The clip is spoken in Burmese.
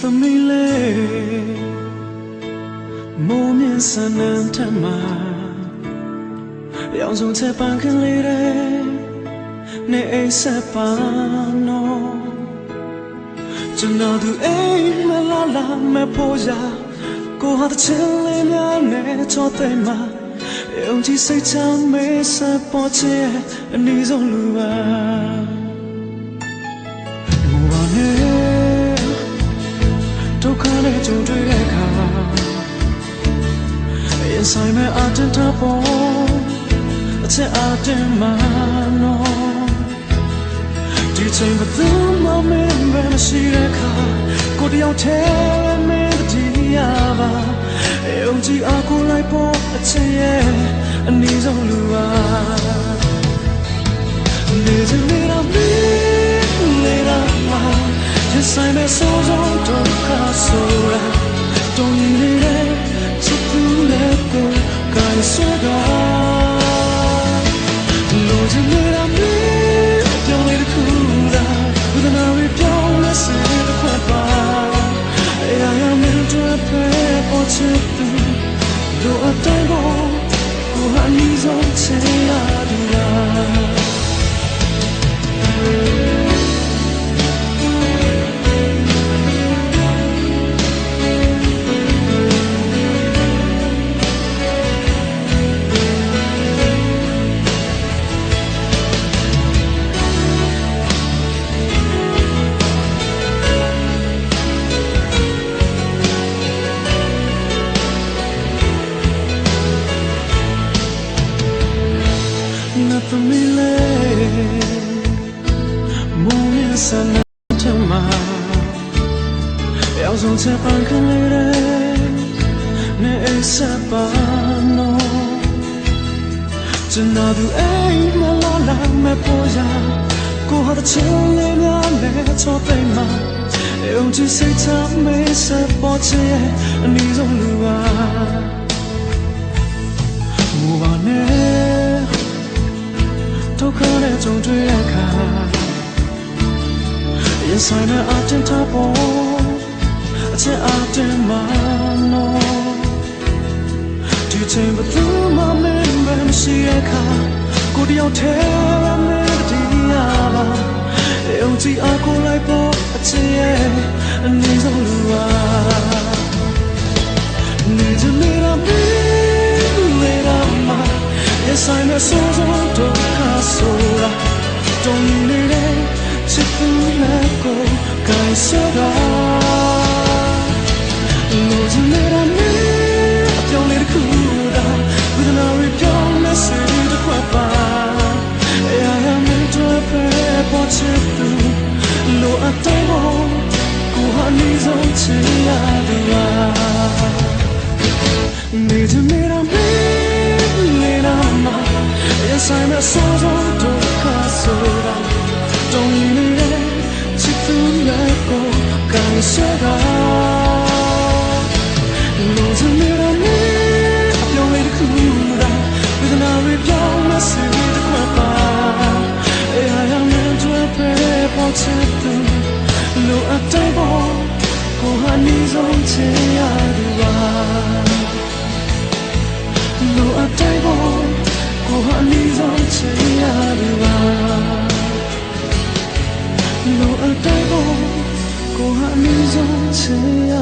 သမီးလေးမိုးမြင့်စံနံထမရောင်စုံချက်ပန်းခင်းလေးတဲ့နေအိမ်ဆက်ပါနော်ကျွန်တော်သူအိမ်မလာလာမဖို့ရာကိုဟာတဲ့ချင်လေးများနဲ့ချောသိမ်းမှာယုံကြည်စိတ်ချမေးစပေါ်ချင်အနည်းဆုံးလူပါ ဆိုင်မဲ့အတန်တပေါ်အချက်အတင်မှနော်ဒီချိန်ဘယ်သူမှမင်းပဲမရှိတဲ့အခါကိုတယောက်တည်းမင်းတည်းရပါယုံကြည်အားကိုလိုက်ပေါ်အချက်ရဲ့အနည်းဆုံးလူပါနေချင်နေတာမင်းနေတာမှာရင်ဆိုင်မဲ့ဆိုးဆုံးဒုက္ခဆို မင်းတို့ပဲပေါ်ချစ်သူလိုအပ်တဲ့ကိုကိုယ် ဟာအနည်းဆုံးချင်ရတူလား Nothing me lay Morning sun to my ရောက်ဆုံးချက်ပန်းခလေးတဲ့နေအိမ်ဆက်ပါနော်ကျွန်တော်သူအိမ်မလာလာမပေါ်ရကိုဟာတဲ့ချင်လေးများနဲ့ချော ဒုက္ခနဲ့ကြုံတွေ့တဲ့အခါရင်ဆိုင်မဲ့အတင်တာပေါ်အချက်အတင်မှနော်ဒီချိန်ဘယ်သူမှမင်းပဲမရှိတဲ့အခါကိုတယောက်တည်းမင်းတည်းရပါယုံကြည်အားကိုလိုက်ပေါ်အချက်ရဲ့အနည်းဆုံးလူပါ Yes I know so so ဒုက္ခဆိုတာတုံ့နေတဲ့ချစ်သူနဲ့ကိုယ်ကိုယ်ဆိုတာလို့ချင်နေတာမင်းအပြောင်းလေးတစ်ခုသာဝိသနာတွေပြောင်းလဲစေတဲ့ခွက်ပါအရာရာမင်းတို့ပဲပေါ်ချစ်သူလို့အတိုင်းပေါ်ကိုဟာနေဆုံးချင်ရတူပါနေချင်နေတာမင်းနေတာမှာ ရင်ဆိုင်မဲ့ဆိုးဆုံးဒုက္ခဆိုတာတုံ့ရင်နေတဲ့ချစ်သူရဲ့ကိုယ်ကိုယ်ဆွဲတာလို့ချင်နေတာမင်းအပြောင်းလေးတစ်ခုသာဝိသနာတွေပြောင်းမစေတဲ့ခွ 只要。